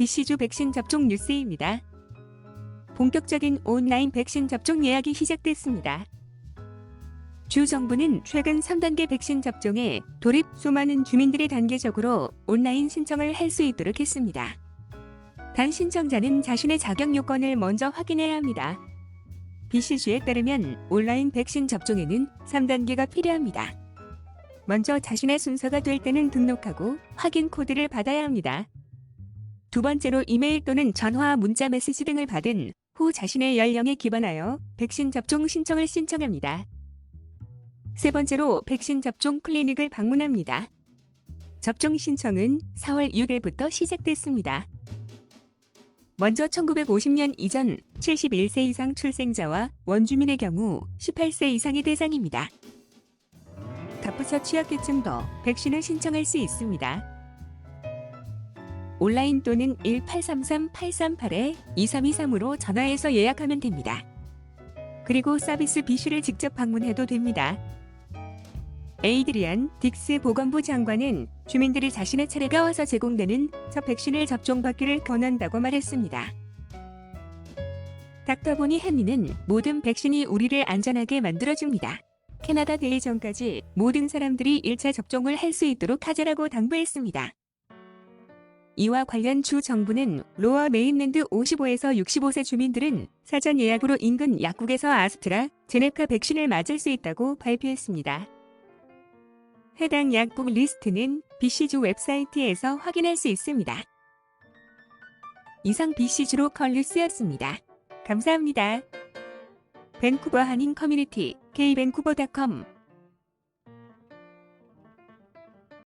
BC주 백신 접종 뉴스입니다. 본격적인 온라인 백신 접종 예약이 시작됐습니다. 주 정부는 최근 3단계 백신 접종에 돌입 수많은 주민들이 단계적으로 온라인 신청을 할 수 있도록 했습니다. 단 신청자는 자신의 자격 요건을 먼저 확인해야 합니다. BC주에 따르면 온라인 백신 접종에는 3단계가 필요합니다. 먼저 자신의 순서가 될 때는 등록하고 확인 코드를 받아야 합니다. 두 번째로 이메일 또는 전화, 문자 메시지 등을 받은 후 자신의 연령에 기반하여 백신 접종 신청을 신청합니다. 세 번째로 백신 접종 클리닉을 방문합니다. 접종 신청은 4월 6일부터 시작됐습니다. 먼저 1950년 이전 71세 이상 출생자와 원주민의 경우 18세 이상이 대상입니다. 갑부서 취약계층도 백신을 신청할 수 있습니다. 온라인 또는 1833-838-2323으로 전화해서 예약하면 됩니다. 그리고 서비스 BC를 직접 방문해도 됩니다. 에이드리안 딕스 보건부 장관은 주민들이 자신의 차례가 와서 제공되는 첫 백신을 접종받기를 권한다고 말했습니다. 닥터보니 헨리는 모든 백신이 우리를 안전하게 만들어줍니다. 캐나다 대회 전까지 모든 사람들이 1차 접종을 할 수 있도록 하자라고 당부했습니다. 이와 관련 주 정부는 로어 메인랜드 55에서 65세 주민들은 사전 예약으로 인근 약국에서 아스트라 제네카 백신을 맞을 수 있다고 발표했습니다. 해당 약국 리스트는 BC주 웹사이트에서 확인할 수 있습니다. 이상 BC주로 컬리스였습니다. 감사합니다. 밴쿠버 한인 커뮤니티 k밴쿠버닷컴